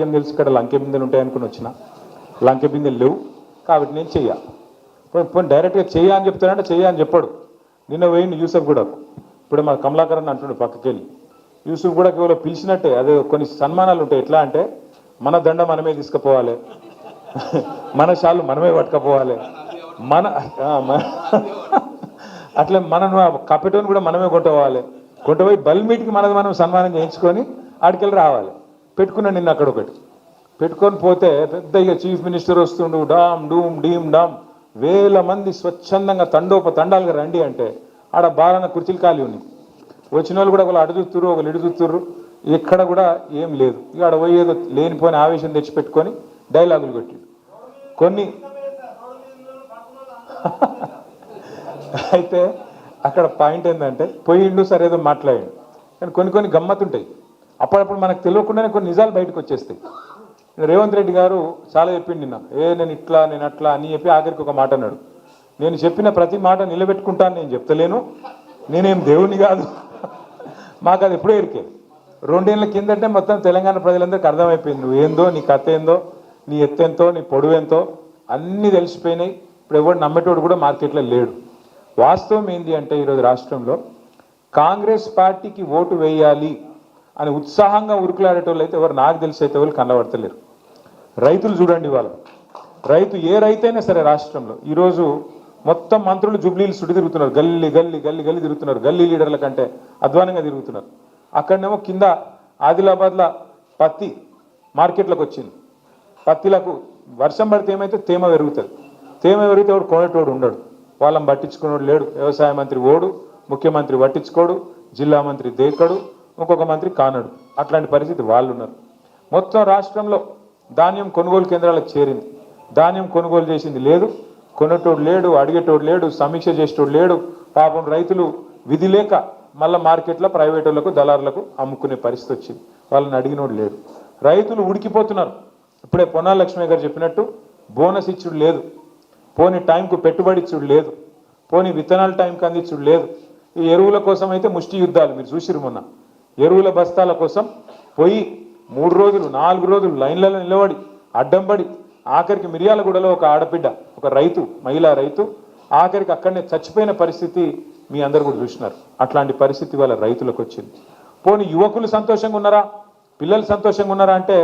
నాకేం తెలుసు ఇక్కడ లంకె బిందెలు ఉంటాయనుకుని వచ్చిన. లంకె బిందెలు లేవు. కాబట్టి నేను చెయ్య. పోనీ డైరెక్ట్గా చెయ్య అని చెప్తానంటే చెయ్య అని చెప్పాడు. నిన్న పోయింది యూసఫ్ కూడా ఇప్పుడు మా కమలాకర్ అని అంటుండే పక్కకి వెళ్ళి యూసుఫ్ కూడా కేవలం పిలిచినట్టే అదే కొన్ని సన్మానాలు ఉంటాయి. ఎట్లా అంటే మన దండ మనమే తీసుకుపోవాలి. మన షాలు మనమే పట్టుకపోవాలి. మన ఆ, మనను అట్లా మనం కపెటోని కూడా మనమే కొంటపోవాలి కొంటపోయి బల్మీటికి మనది మనం సన్మానం చేయించుకొని ఆడికెళ్ళి రావాలి. పెట్టుకున్నాను నిన్న అక్కడ ఒకటి. పెట్టుకొని పోతే పెద్ద ఇక చీఫ్ మినిస్టర్ వస్తుండు డామ్ డూమ్ డీమ్ డామ్. వేల మంది స్వచ్ఛందంగా తండోప తండాలుగా రండి అంటే ఆడ బాలన కుర్చీలు ఖాళీ ఉన్నాయి. వచ్చిన వాళ్ళు కూడా ఒకళ్ళు అటు చూస్తుర్రు ఒకళ్ళు ఇటు ఎక్కడ కూడా ఏం లేదు. ఇక ఆడ పోయేదో లేనిపోయిన ఆవేశం తెచ్చి పెట్టుకొని డైలాగులు కొట్టి కొన్ని అయితే అక్కడ పాయింట్ ఏంటంటే పోయిండు సరే ఏదో మాట్లాడిండు. కానీ కొన్ని కొన్ని గమ్మత్తుంటాయి. అప్పుడప్పుడు మనకు తెలియకుండానే కొన్ని నిజాలు బయటకు వచ్చేస్తాయి. రేవంత్ రెడ్డి గారు చాలా చెప్పిండు నిన్న ఏ నేను ఇట్లా నేను అట్లా అని చెప్పి ఆఖరికి ఒక మాట అన్నాడు. నేను చెప్పిన ప్రతి మాట నిలబెట్టుకుంటాను నేను చెప్తలేను. నేనేం దేవుని కాదు. మాకు అది ఎప్పుడూ ఎరికే రెండేళ్ళ కిందంటే మొత్తం తెలంగాణ ప్రజలందరికీ అర్థమైపోయింది. నువ్వు ఏందో నీ కథ ఏందో నీ ఎత్తెంతో నీ పొడవు ఎంతో అన్నీ తెలిసిపోయినాయి. ఇప్పుడు ఎవడు నమ్మేటోడు కూడా మార్కెట్లో లేడు. వాస్తవం ఏంటి అంటే ఈరోజు రాష్ట్రంలో కాంగ్రెస్ పార్టీకి ఓటు వేయాలి అని ఉత్సాహంగా ఉరుకులాడేటోళ్ళు అయితే ఎవరు నాకు తెలిసి అయితే ఎవరు కనబడతలేరు. రైతులు చూడండి వాళ్ళు రైతు ఏ రైతైనా సరే రాష్ట్రంలో ఈరోజు మొత్తం మంత్రులు జుబ్లీలు సుడి తిరుగుతున్నారు. గల్లీ గల్లీ గల్లీ గల్లీ తిరుగుతున్నారు. గల్లీ లీడర్ల కంటే అధ్వానంగా తిరుగుతున్నారు. అక్కడనేమో కింద ఆదిలాబాద్లో పత్తి మార్కెట్లకు వచ్చింది. పత్తిలకు వర్షం పడితే ఏమైతే తేమ పెరుగుతుంది. తేమ పెరిగితే వాడు కొనేటోడు ఉండడు. వాళ్ళని పట్టించుకునేవాడు లేడు. వ్యవసాయ మంత్రి ఓడు ముఖ్యమంత్రి పట్టించుకోడు జిల్లా మంత్రి దేకడు ఇంకొక మంత్రి కానడు. అట్లాంటి పరిస్థితి వాళ్ళు ఉన్నారు మొత్తం రాష్ట్రంలో ధాన్యం కొనుగోలు కేంద్రాలకు చేరింది. ధాన్యం కొనుగోలు చేసింది లేదు. కొనేటోడు లేడు అడిగేటోడు లేడు సమీక్ష చేసేటోడు లేడు. పాపం రైతులు విధి లేక మళ్ళీ మార్కెట్లో ప్రైవేట్ వాళ్ళకు దళారులకు అమ్ముకునే పరిస్థితి వచ్చింది. వాళ్ళని అడిగినోడు లేడు. రైతులు ఉడికిపోతున్నారు. ఇప్పుడే పొన్నాల లక్ష్మి గారు చెప్పినట్టు బోనస్ ఇచ్చుడు లేదు. పోని టైంకు పెట్టుబడి ఇచ్చుడు లేదు. పోని విత్తనాల టైంకి అందించుడు లేదు. ఈ ఎరువుల కోసం అయితే ముష్టి యుద్ధాలు. మీరు చూసిరు మొన్న. ఎరువుల బస్తాల కోసం పోయి మూడు రోజులు నాలుగు రోజులు లైన్లలో నిలబడి అడ్డం పడి ఆఖరికి మిర్యాలగూడలో ఒక ఆడబిడ్డ ఒక రైతు మహిళా రైతు ఆఖరికి అక్కడనే చచ్చిపోయిన పరిస్థితి మీ అందరు కూడా చూసినారు. అట్లాంటి పరిస్థితి వాళ్ళ రైతులకు వచ్చింది. పోనీ యువకులు సంతోషంగా ఉన్నారా? పిల్లలు సంతోషంగా ఉన్నారా అంటే